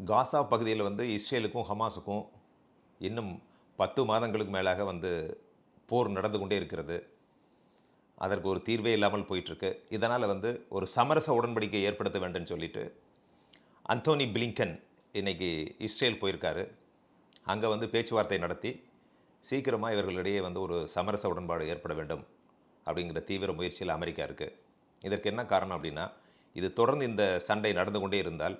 காசா பகுதியில் வந்து இஸ்ரேலுக்கும் ஹமாஸுக்கும் இன்னும் பத்து மாதங்களுக்கு மேலாக வந்து போர் நடந்து கொண்டே இருக்கிறது. அதற்கு ஒரு தீர்வே இல்லாமல் போயிட்டுருக்கு. இதனால் வந்து ஒரு சமரச உடன்படிக்கை ஏற்படுத்த வேண்டும்னு சொல்லிட்டு அந்தோனி பிளிங்கன் இன்னைக்கு இஸ்ரேல் போயிருக்காரு. அங்கே வந்து பேச்சுவார்த்தை நடத்தி சீக்கிரமாக இவர்களிடையே வந்து ஒரு சமரச உடன்பாடு ஏற்பட வேண்டும் அப்படிங்கிற தீவிர முயற்சியில் அமெரிக்கா இருக்குது இதற்கு என்ன காரணம் அப்படின்னா இது தொடர்ந்து இந்த சண்டை நடந்து கொண்டே இருந்தால்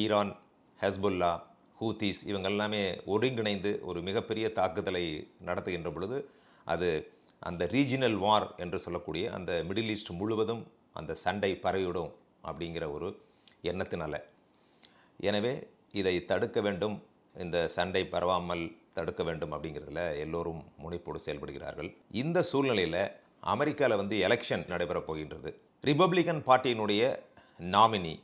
ஈரான் ஹெஸ்புல்லா ஹூத்தீஸ் இவங்க எல்லாமே ஒருங்கிணைந்து ஒரு மிகப்பெரிய தாக்குதலை நடத்துகின்ற பொழுது அது அந்த ரீஜினல் வார் என்று சொல்லக்கூடிய அந்த மிடில் ஈஸ்ட் முழுவதும் அந்த சண்டை பரவிவிடும் அப்படிங்கிற ஒரு எண்ணத்தினால. எனவே இதை தடுக்க வேண்டும். இந்த சண்டை பரவாமல் தடுக்க வேண்டும் அப்படிங்கிறதுல எல்லோரும் முனைப்போடு செயல்படுகிறார்கள். இந்த சூழ்நிலையில் அமெரிக்காவில் வந்து எலெக்ஷன் நடைபெறப் போகின்றது. ரிப்பப்ளிகன் பார்ட்டியினுடைய நாமினி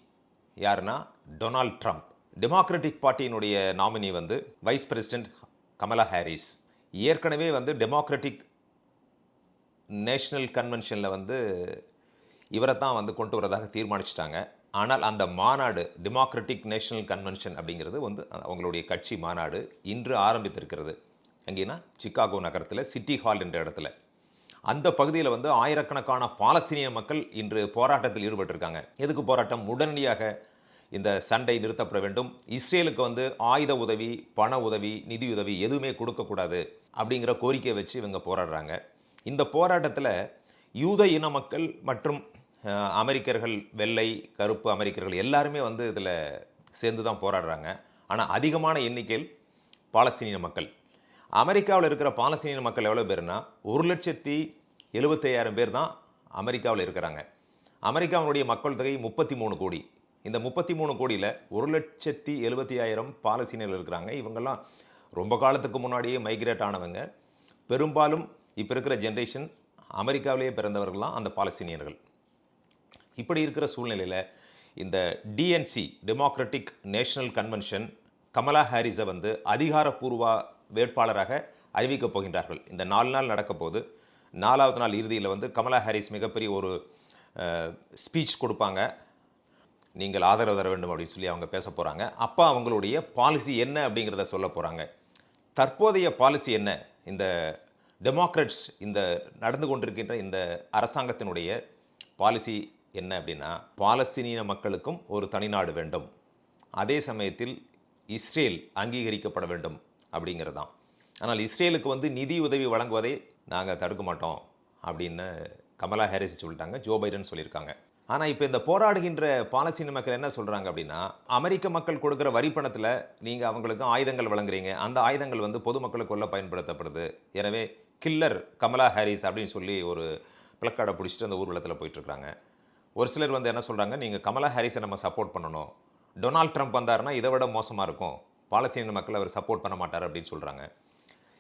யாருன்னா டொனால்ட் ட்ரம்ப். டெமோக்ராட்டிக் பார்ட்டியினுடைய நாமினி வந்து வைஸ் பிரசிடென்ட் கமலா ஹாரிஸ் ஏற்கனவே வந்து டெமோக்ராட்டிக் நேஷனல் கன்வென்ஷனில் வந்து இவரை தான் வந்து கொண்டு வரதாக தீர்மானிச்சிட்டாங்க. ஆனால் அந்த மாநாடு டெமோக்ராட்டிக் நேஷனல் கன்வென்ஷன் அப்படிங்கிறது வந்து அவங்களுடைய கட்சி மாநாடு இன்று ஆரம்பித்திருக்கிறது. எங்கேன்னா சிக்காகோ நகரத்தில் சிட்டி ஹால் என்ற இடத்துல. அந்த பகுதியில் வந்து ஆயிரக்கணக்கான பாலஸ்தீனிய மக்கள் இன்று போராட்டத்தில் ஈடுபட்டிருக்காங்க. எதுக்கு போராட்டம்? உடனடியாக இந்த சண்டை நிறுத்தப்பட வேண்டும். இஸ்ரேலுக்கு வந்து ஆயுத உதவி பண உதவி நிதி உதவி எதுவுமே கொடுக்கக்கூடாது அப்படிங்கிற கோரிக்கையை வச்சு இவங்க போராடுறாங்க. இந்த போராட்டத்தில் யூத இன மக்கள் மற்றும் அமெரிக்கர்கள் வெள்ளை கருப்பு அமெரிக்கர்கள் எல்லாருமே வந்து இதில் சேர்ந்து தான் போராடுறாங்க. ஆனால் அதிகமான எண்ணிக்கையில் பாலஸ்தீனிய மக்கள். அமெரிக்காவில் இருக்கிற பாலஸ்தீனிய மக்கள் எவ்வளோ பேர்னா ஒரு லட்சத்தி எழுபத்தையாயிரம் பேர் தான் அமெரிக்காவில் இருக்கிறாங்க. அமெரிக்காவினுடைய மக்கள் தொகை முப்பத்தி மூணு கோடி. இந்த முப்பத்தி மூணு கோடியில் ஒரு லட்சத்தி எழுபத்தி ஆயிரம் பாலஸ்தீனியர்கள் இருக்கிறாங்க. இவங்கெல்லாம் ரொம்ப காலத்துக்கு முன்னாடியே மைக்ரேட் ஆனவங்க. பெரும்பாலும் இப்போ இருக்கிற ஜென்ரேஷன் அமெரிக்காவிலேயே பிறந்தவர்கள்லாம் அந்த பாலஸ்தீனியர்கள். இப்படி இருக்கிற சூழ்நிலையில் இந்த DNC Democratic National Convention Kamala ஹாரிஸை வந்து அதிகாரப்பூர்வ வேட்பாளராக அறிவிக்கப் போகின்றார்கள். இந்த நாலு நாள் நடக்க போது நாலாவது நாள் இறுதியில் வந்து கமலா ஹாரிஸ் மிகப்பெரிய ஒரு ஸ்பீச் கொடுப்பாங்க. நீங்கள் ஆதரவு தர வேண்டும் அப்படின்னு சொல்லி அவங்க பேச போகிறாங்க அப்போ அவங்களுடைய பாலிசி என்ன அப்படிங்கிறத சொல்ல போகிறாங்க தற்போதைய பாலிசி என்ன? இந்த டெமோக்ரட்ஸ் இந்த நடந்து கொண்டிருக்கின்ற இந்த அரசாங்கத்தினுடைய பாலிசி என்ன அப்படின்னா பாலஸ்தீனிய மக்களுக்கும் ஒரு தனிநாடு வேண்டும். அதே சமயத்தில் இஸ்ரேல் அங்கீகரிக்கப்பட வேண்டும். அப்படிங்கிறது தான் ஆனால் இஸ்ரேலுக்கு வந்து நிதி உதவி வழங்குவதை நாங்கள் தடுக்க மாட்டோம் அப்படின்னு கமலா ஹாரிஸ் சொல்லிட்டாங்க ஜோ பைடன் சொல்லியிருக்காங்க. ஆனால் இப்போ இந்த போராடுகின்ற பாலஸ்தீன மக்கள் என்ன சொல்கிறாங்க அப்படின்னா அமெரிக்க மக்கள் கொடுக்குற வரி பணத்தில் நீங்கள் அவங்களுக்கு ஆயுதங்கள் வழங்குறீங்க அந்த ஆயுதங்கள் வந்து பொதுமக்களுக்கு கொல்ல பயன்படுத்தப்படுது. எனவே கில்லர் கமலா ஹாரிஸ் அப்படின்னு சொல்லி ஒரு பிளக்காடை பிடிச்சிட்டு அந்த ஊர்வலத்தில் போயிட்டுருக்காங்க ஒரு சிலர் வந்து என்ன சொல்கிறாங்க நீங்கள் கமலா ஹாரிஸை நம்ம சப்போர்ட் பண்ணணும். டொனால்ட் ட்ரம்ப் வந்தாருன்னா இதை விட மோசமாக இருக்கும். பாலஸ்தீன மக்கள் அவர் சப்போர்ட் பண்ண மாட்டார் அப்படின்னு சொல்கிறாங்க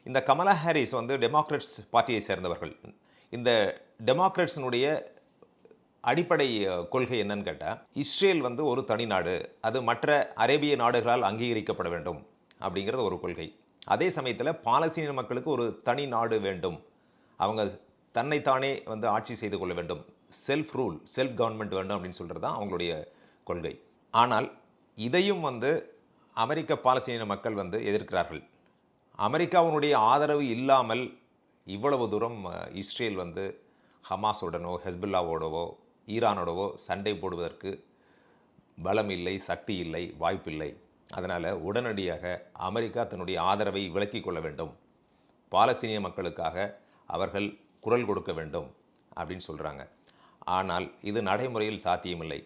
இந்த கமலா ஹாரிஸ் வந்து டெமோக்ரட்ஸ் பார்ட்டியை சேர்ந்தவர்கள். இந்த டெமோக்ரட்ஸினுடைய அடிப்படை கொள்கை என்னன்னு கேட்டால் இஸ்ரேல் வந்து ஒரு தனி நாடு. அது மற்ற அரேபிய நாடுகளால் அங்கீகரிக்கப்பட வேண்டும் அப்படிங்கிறது ஒரு கொள்கை. அதே சமயத்தில் பாலஸ்தீன மக்களுக்கு ஒரு தனி நாடு வேண்டும். அவங்க தன்னைத்தானே வந்து ஆட்சி செய்து கொள்ள வேண்டும். செல்ஃப் ரூல் செல்ஃப் கவர்மெண்ட் வேண்டும் அப்படின்னு சொல்கிறது தான் அவங்களுடைய கொள்கை. ஆனால் இதையும் வந்து அமெரிக்க பாலஸ்தீன மக்கள் வந்து எதிர்க்கிறார்கள். அமெரிக்காவினுடைய ஆதரவு இல்லாமல் இவ்வளவு தூரம் இஸ்ரேல் வந்து ஹமாஸுடனோ ஹெஸ்புல்லாவோடவோ ஈரானோடவோ சண்டை போடுவதற்கு பலம் இல்லை சக்தி இல்லை வாய்ப்பில்லை. அதனால் உடனடியாக அமெரிக்கா தன்னுடைய ஆதரவை விலக்கிக் கொள்ள வேண்டும். பாலஸ்தீனிய மக்களுக்காக அவர்கள் குரல் கொடுக்க வேண்டும் அப்படின்னு சொல்கிறாங்க ஆனால் இது நடைமுறையில் சாத்தியமில்லை.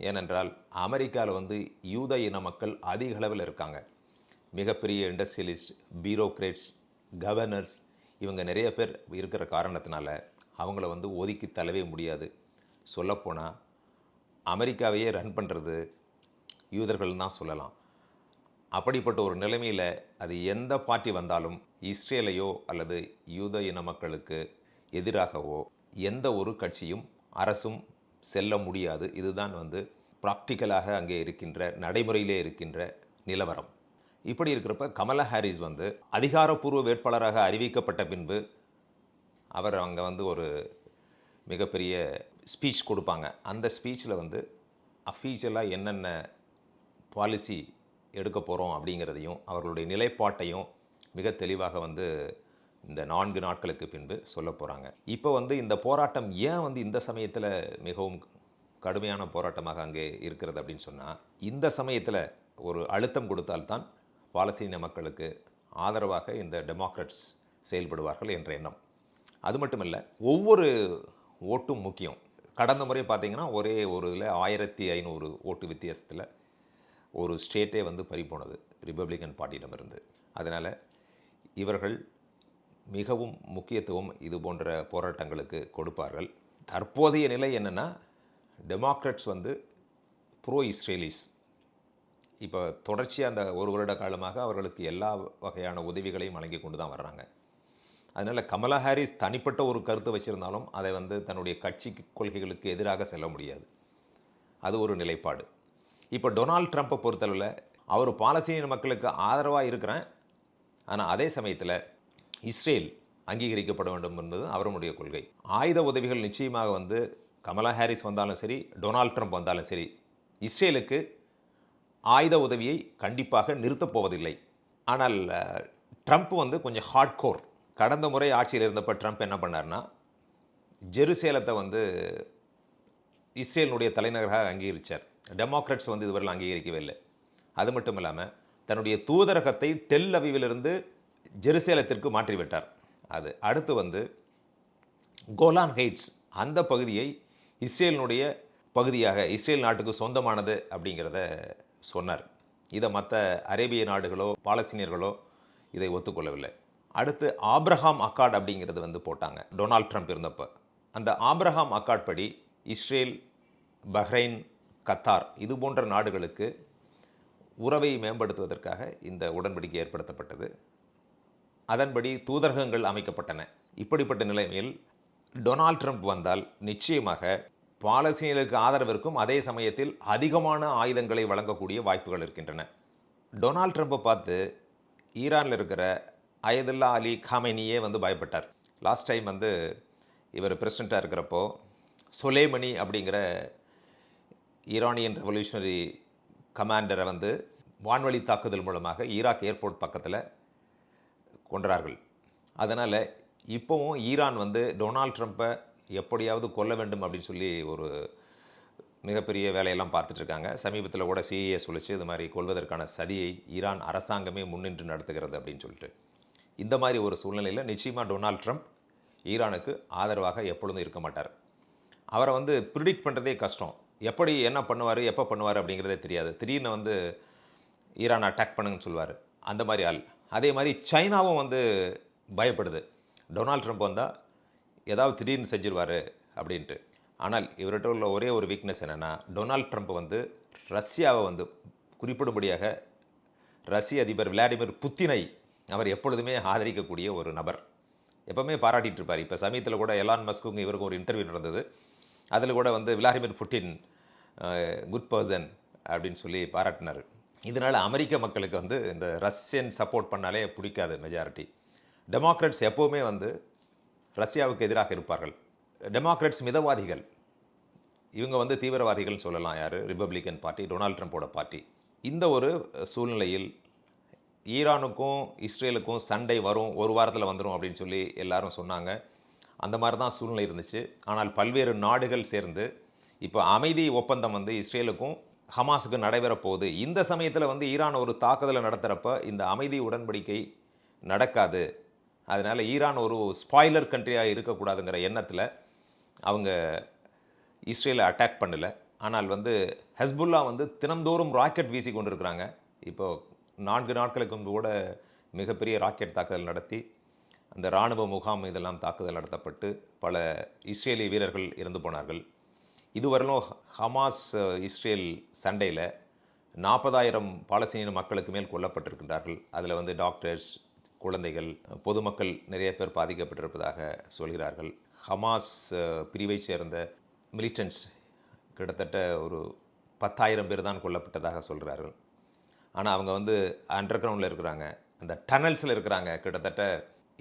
ஏனென்றால் அமெரிக்காவில் வந்து யூத இன மக்கள் அதிக அளவில் இருக்காங்க. மிகப்பெரிய இண்டஸ்ட்ரியலிஸ்ட் பியூரோக்ரேட்ஸ் கவர்னர்ஸ் இவங்க நிறைய பேர் இருக்கிற காரணத்தினால அவங்கள வந்து ஒதுக்கி தள்ளவே முடியாது. சொல்லப்போனால் அமெரிக்காவையே ரன் பண்ணுறது யூதர்கள் தான் சொல்லலாம். அப்படிப்பட்ட ஒரு நிலைமையில் அது எந்த பார்ட்டி வந்தாலும் இஸ்ரேலையோ அல்லது யூத இன மக்களுக்கு எதிராகவோ எந்த ஒரு கட்சியும் அரசும் செல்ல முடியாது. இதுதான் வந்து ப்ராக்டிக்கலாக அங்கே இருக்கின்ற நடைமுறையிலே இருக்கின்ற நிலவரம். இப்படி இருக்கிறப்ப கமலா ஹாரிஸ் வந்து அதிகாரப்பூர்வ வேட்பாளராக அறிவிக்கப்பட்ட பின்பு அவர் அங்கே வந்து ஒரு மிகப்பெரிய ஸ்பீச் கொடுப்பாங்க. அந்த ஸ்பீச்சில் வந்து அஃபீஷியலாக என்னென்ன பாலிசி எடுக்க போகிறோம் அப்படிங்கிறதையும் அவர்களுடைய நிலைப்பாட்டையும் மிக தெளிவாக வந்து இந்த நான்கு நாட்களுக்கு பின்பு சொல்ல போகிறாங்க இப்போ வந்து இந்த போராட்டம் ஏன் வந்து இந்த சமயத்தில் மிகவும் கடுமையான போராட்டமாக அங்கே இருக்கிறது அப்படின்னு சொன்னால் இந்த சமயத்தில் ஒரு அழுத்தம் கொடுத்தால்தான் பாலஸ்தீன மக்களுக்கு ஆதரவாக இந்த டெமோக்ரட்ஸ் செயல்படுவார்கள் என்ற எண்ணம். அது மட்டும் இல்லை ஒவ்வொரு ஓட்டும் முக்கியம். கடந்த முறை பார்த்தீங்கன்னா ஒரே ஒரு இதில் ஆயிரத்தி ஐநூறு ஓட்டு வித்தியாசத்தில் ஒரு ஸ்டேட்டே வந்து பறிபோனது ரிப்பப்ளிகன் பார்ட்டியிடமிருந்து. அதனால் இவர்கள் மிகவும் முக்கியத்துவம் இது போன்ற போராட்டங்களுக்கு கொடுப்பார்கள். தற்போதைய நிலை என்னென்னா டெமோக்ரட்ஸ் வந்து ப்ரோ இஸ்ரேலிஸ் இப்போ தொடர்ச்சியாக அந்த ஒரு வருட காலமாக அவர்களுக்கு எல்லா வகையான உதவிகளையும் வழங்கி கொண்டு தான் வர்றாங்க. அதனால் கமலா ஹாரிஸ் தனிப்பட்ட ஒரு கருத்தை வச்சுருந்தாலும் அதை வந்து தன்னுடைய கட்சி கொள்கைகளுக்கு எதிராக செல்ல முடியாது. அது ஒரு நிலைப்பாடு. இப்போ டொனால்ட் ட்ரம்ப்பை பொறுத்தளவில் அவர் பாலஸ்தீன மக்களுக்கு ஆதரவாக இருக்கிறேன் ஆனால் அதே சமயத்தில் இஸ்ரேல் அங்கீகரிக்கப்பட வேண்டும் என்பது அவருடைய கொள்கை. ஆயுத உதவிகள் நிச்சயமாக வந்து கமலா ஹாரிஸ் வந்தாலும் சரி டொனால்ட் ட்ரம்ப் வந்தாலும் சரி இஸ்ரேலுக்கு ஆயுத உதவியை கண்டிப்பாக நிறுத்தப் போவதில்லை. ஆனால் ட்ரம்ப் வந்து கொஞ்சம் ஹார்ட்கோர் கடந்த முறை ஆட்சியில் இருந்தப்போ ட்ரம்ப் என்ன பண்ணார்னா ஜெருசேலத்தை வந்து இஸ்ரேலினுடைய தலைநகராக அங்கீகரித்தார் டெமோக்ராட்ஸ் வந்து இதுவரையில் அங்கீகரிக்கவே இல்லை. அது மட்டும் இல்லாமல் தன்னுடைய தூதரகத்தை டெல் அவிவிலிருந்து ஜெருசேலத்திற்கு மாற்றிவிட்டார். அது அடுத்து வந்து கோலான் ஹைட்ஸ் அந்த பகுதியை இஸ்ரேலினுடைய பகுதியாக இஸ்ரேல் நாட்டுக்கு சொந்தமானது அப்படிங்கிறத சொன்னார். இதை மற்ற அரேபிய நாடுகளோ பாலஸ்தீனியர்களோ இதை ஒத்துக்கொள்ளவில்லை. அடுத்து ஆப்ரஹாம் அக்காட் அப்படிங்கிறது வந்து போட்டாங்க டொனால்ட் ட்ரம்ப் இருந்தப்போ. அந்த ஆப்ரஹாம் அக்காட் படி இஸ்ரேல் பஹ்ரைன் கத்தார் இது போன்ற நாடுகளுக்கு உறவை மேம்படுத்துவதற்காக இந்த உடன்படிக்கை ஏற்படுத்தப்பட்டது. அதன்படி தூதரகங்கள் அமைக்கப்பட்டன. இப்படிப்பட்ட நிலைமையில் டொனால்ட் ட்ரம்ப் வந்தால் நிச்சயமாக பாலஸ்தீனர்களுக்கு ஆதரவு இருக்கும் அதே சமயத்தில் அதிகமான ஆயுதங்களை வழங்கக்கூடிய வாய்ப்புகள் இருக்கின்றன. டொனால்ட் ட்ரம்ப்பை பார்த்து ஈரானில் இருக்கிற அயதுல்லா அலி காமெனியே வந்து பயப்பட்டார். லாஸ்ட் டைம் வந்து இவர் பிரசிடெண்ட்டாக இருக்கிறப்போ சொலேமணி அப்படிங்கிற ஈரானியன் ரெவல்யூஷனரி கமாண்டரை வந்து வான்வழி தாக்குதல் மூலமாக ஈராக் ஏர்போர்ட் பக்கத்தில் கொன்றார்கள். அதனால் இப்போவும் ஈரான் வந்து டொனால்ட் ட்ரம்ப்பை எப்படியாவது கொல்ல வேண்டும் அப்படின்னு சொல்லி ஒரு மிகப்பெரிய வேலையெல்லாம் பார்த்துட்ருக்காங்க சமீபத்தில் கூட சிஏஏ சொல்லிச்சு இது மாதிரி கொள்வதற்கான சதியை ஈரான் அரசாங்கமே முன்னின்று நடத்துகிறது அப்படின்னு சொல்லிட்டு. இந்த மாதிரி ஒரு சூழ்நிலையில் நிச்சயமாக டொனால்ட் ட்ரம்ப் ஈரானுக்கு ஆதரவாக எப்பொழுதும் இருக்க மாட்டார். அவரை வந்து ப்ரிடிக்ட் பண்ணுறதே கஷ்டம். எப்படி என்ன பண்ணுவார் எப்போ பண்ணுவார் அப்படிங்கிறதே தெரியாது. திடீர்னு வந்து ஈரான் அட்டாக் பண்ணுங்கன்னு சொல்லுவார். அந்த மாதிரி ஆள். அதே மாதிரி சைனாவும் வந்து பயப்படுது. டொனால்ட் ட்ரம்ப் வந்தால் ஏதாவது திடீர்னு செஞ்சிருவார் அப்படின்ட்டு. ஆனால் இவர்கிட்ட உள்ள ஒரே ஒரு வீக்னஸ் என்னென்னா டொனால்ட் ட்ரம்ப் வந்து ரஷ்யாவை வந்து குறிப்பிடும்படியாக ரஷ்ய அதிபர் விளாடிமிர் புத்தினை அவர் எப்பொழுதுமே ஆதரிக்கக்கூடிய ஒரு நபர். எப்பவுமே பாராட்டிட்டு இருப்பார். இப்போ சமயத்தில் கூட எலான் மஸ்குங்க இவருக்கும் ஒரு இன்டர்வியூ நடந்தது. அதில் கூட வந்து விளாடிமிர் புட்டின் குட் பர்சன் அப்படின்னு சொல்லி பாராட்டினார். இதனால் அமெரிக்க மக்களுக்கு வந்து இந்த ரஷ்யன் சப்போர்ட் பண்ணாலே பிடிக்காது மெஜாரிட்டி டெமோக்ராட்ஸ் எப்போவுமே வந்து ரஷ்யாவுக்கு எதிராக இருப்பார்கள். டெமோக்ராட்ஸ் மிதவாதிகள். இவங்க வந்து தீவிரவாதிகள்னு சொல்லலாம் யார்? ரிப்பப்ளிக்கன் பார்ட்டி டொனால்ட் ட்ரம்ப்போட பார்ட்டி இந்த ஒரு சூழ்நிலையில் ஈரானுக்கும் இஸ்ரேலுக்கும் சண்டை வரும் ஒரு வாரத்தில் வந்துடும் அப்படின்னு சொல்லி எல்லாரும் சொன்னாங்க. அந்த மாதிரி தான் சூழ்நிலை இருந்துச்சு. ஆனால் பல்வேறு நாடுகள் சேர்ந்து இப்போ அமைதி ஒப்பந்தம் வந்து இஸ்ரேலுக்கும் ஹமாஸுக்கு நடைபெற போகுது. இந்த சமயத்தில் வந்து ஈரான் ஒரு தாக்குதலை நடத்துகிறப்ப இந்த அமைதி உடன்படிக்கை நடக்காது. அதனால் ஈரான் ஒரு ஸ்பாய்லர் கண்ட்ரியாக இருக்கக்கூடாதுங்கிற எண்ணத்தில் அவங்க இஸ்ரேலை அட்டாக் பண்ணல. ஆனால் வந்து ஹஸ்புல்லா வந்து தினந்தோறும் ராக்கெட் வீசி கொண்டிருக்கிறாங்க. இப்போ நான்கு நாட்களுக்கு முன்பு கூட மிகப்பெரிய ராக்கெட் தாக்குதல் நடத்தி அந்த இராணுவ முகாம் இதெல்லாம் தாக்குதல் நடத்தப்பட்டு பல இஸ்ரேலிய வீரர்கள் இறந்து போனார்கள். இதுவரையிலும் ஹமாஸ் இஸ்ரேல் சண்டையில் நாற்பதாயிரம் பாலஸ்தீன மக்களுக்கு மேல் கொல்லப்பட்டிருக்கின்றார்கள். அதில் வந்து டாக்டர்ஸ் குழந்தைகள் பொதுமக்கள் நிறைய பேர் பாதிக்கப்பட்டிருப்பதாக சொல்கிறார்கள். ஹமாஸ் பிரிவை சேர்ந்த மிலிட்டன்ஸ் கிட்டத்தட்ட ஒரு பத்தாயிரம் பேர் தான் கொல்லப்பட்டதாக சொல்கிறார்கள் ஆனால் அவங்க வந்து அண்டர் கிரவுண்டில் இருக்கிறாங்க. அந்த டனல்ஸில் இருக்கிறாங்க. கிட்டத்தட்ட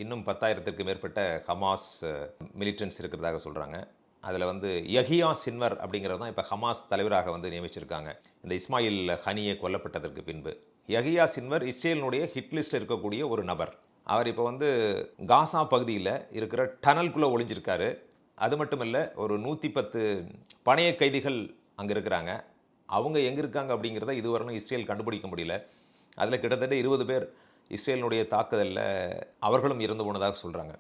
இன்னும் பத்தாயிரத்திற்கு மேற்பட்ட ஹமாஸ் மிலிட்டன்ஸ் இருக்கிறதாக சொல்கிறாங்க அதில் வந்து யஹியா சின்வர் அப்படிங்கிறது தான் இப்போ ஹமாஸ் தலைவராக வந்து நியமிச்சிருக்காங்க. இந்த இஸ்மாயில் ஹனியை கொல்லப்பட்டதற்கு பின்பு. யஹியா சின்வர் இஸ்ரேலினுடைய ஹிட் லிஸ்ட்டில் இருக்கக்கூடிய ஒரு நபர். அவர் இப்போ வந்து காசா பகுதியில் இருக்கிற டனல்குள்ளே ஒளிஞ்சிருக்காரு. அது மட்டும் இல்லை ஒரு நூற்றி பத்து பணைய கைதிகள் அங்கே இருக்கிறாங்க. அவங்க எங்கே இருக்காங்க அப்படிங்கிறத இதுவரையிலும் இஸ்ரேல் கண்டுபிடிக்க முடியல. அதில் கிட்டத்தட்ட இருபது பேர் இஸ்ரேலினுடைய தாக்குதலில் அவர்களும் இறந்து போனதாக சொல்கிறாங்க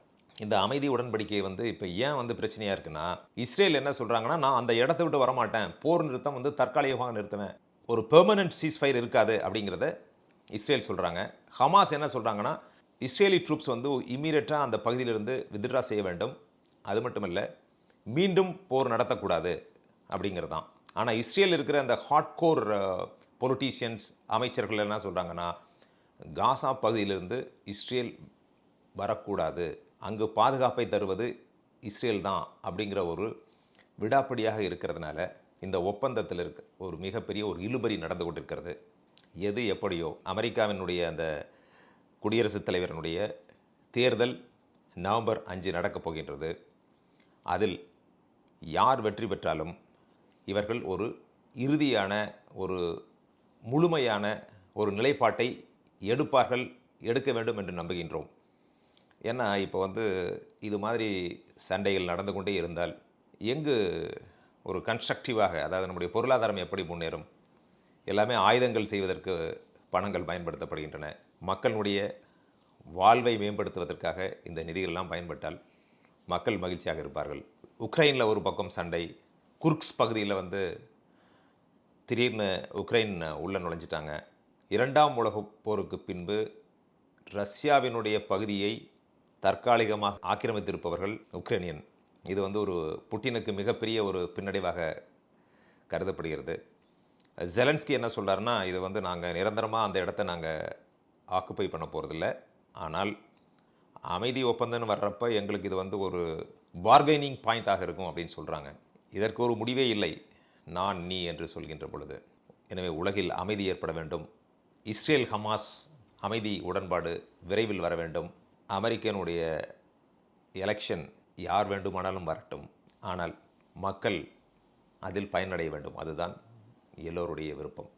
இந்த அமைதி உடன்படிக்கை வந்து இப்போ ஏன் வந்து பிரச்சனையாக இருக்குன்னா இஸ்ரேல் என்ன சொல்கிறாங்கன்னா நான் அந்த இடத்த விட்டு வரமாட்டேன். போர் நிறுத்தம் வந்து தற்காலிகமாக நிறுத்துவேன். ஒரு பெர்மனன்ட் சீஸ்ஃபயர் இருக்காது அப்படிங்கிறத இஸ்ரேல் சொல்கிறாங்க ஹமாஸ் என்ன சொல்கிறாங்கன்னா இஸ்ரேலி ட்ரூப்ஸ் வந்து இம்மீடியட்டாக அந்த பகுதியிலிருந்து வித்ட்ரா செய்ய வேண்டும். அது மட்டும் இல்லை மீண்டும் போர் நடத்தக்கூடாது அப்படிங்கிறது தான் ஆனால் இஸ்ரேல் இருக்கிற அந்த ஹாட்கோர் பொலிட்டீஷியன்ஸ் அமைச்சர்கள் என்ன சொல்கிறாங்கன்னா காசா பகுதியிலிருந்து இஸ்ரேல் வரக்கூடாது. அங்கு பாதுகாப்பை தருவது இஸ்ரேல் தான் அப்படிங்கிற ஒரு விடாப்பிடியாக இருக்கிறதுனால இந்த ஒப்பந்தத்தில் இருக்க ஒரு மிகப்பெரிய ஒரு இழுபறி நடந்து கொண்டிருக்கிறது. எது எப்படியோ அமெரிக்காவினுடைய அந்த குடியரசுத் தலைவரினுடைய தேர்தல் நவம்பர் அஞ்சு நடக்கப் போகின்றது. அதில் யார் வெற்றி பெற்றாலும் இவர்கள் ஒரு இறுதியான ஒரு முழுமையான ஒரு நிலைப்பாட்டை எடுப்பார்கள் எடுக்க வேண்டும் என்று நம்புகின்றோம். ஏன்னா இப்போ வந்து இது மாதிரி சண்டைகள் நடந்து கொண்டே இருந்தால் எங்கு ஒரு கன்ஸ்ட்ரக்டிவாக அதாவது நம்முடைய பொருளாதாரம் எப்படி முன்னேறும்? எல்லாமே ஆயுதங்கள் செய்வதற்கு பணங்கள் பயன்படுத்தப்படுகின்றன. மக்களுடைய வாழ்வை மேம்படுத்துவதற்காக இந்த நிதிகள்லாம் பயன்பட்டால் மக்கள் மகிழ்ச்சியாக இருப்பார்கள். உக்ரைனில் ஒரு பக்கம் சண்டை குர்க்ஸ் பகுதியில் வந்து திடீர்னு உக்ரைன் உள்ளே நுழைஞ்சிட்டாங்க. இரண்டாம் உலகப் போருக்கு பின்பு ரஷ்யாவினுடைய பகுதியை தற்காலிகமாக ஆக்கிரமித்திருப்பவர்கள் உக்ரைனியன். இது வந்து ஒரு புட்டினுக்கு மிகப்பெரிய ஒரு பின்னடைவாக கருதப்படுகிறது. ஜெலன்ஸ்கி என்ன சொல்கிறாருன்னா இது வந்து நாங்கள் நிரந்தரமாக அந்த இடத்த நாங்கள் ஆக்குப்பை பண்ண போகிறதில்ல ஆனால் அமைதி ஒப்பந்தம்னு வர்றப்ப எங்களுக்கு இது வந்து ஒரு பார்கெனிங் பாயிண்ட்டாக இருக்கும் அப்படின்னு சொல்கிறாங்க இதற்கு ஒரு முடிவே இல்லை. நான் நீ என்று சொல்கின்ற பொழுது. எனவே உலகில் அமைதி ஏற்பட வேண்டும். இஸ்ரேல் ஹமாஸ் அமைதி உடன்பாடு விரைவில் வர வேண்டும். அமெரிக்கனுடைய எலெக்ஷன் யார் வேண்டுமானாலும் வரட்டும். ஆனால் மக்கள் அதில் பயனடைய வேண்டும். அதுதான் எல்லோருடைய விருப்பம்.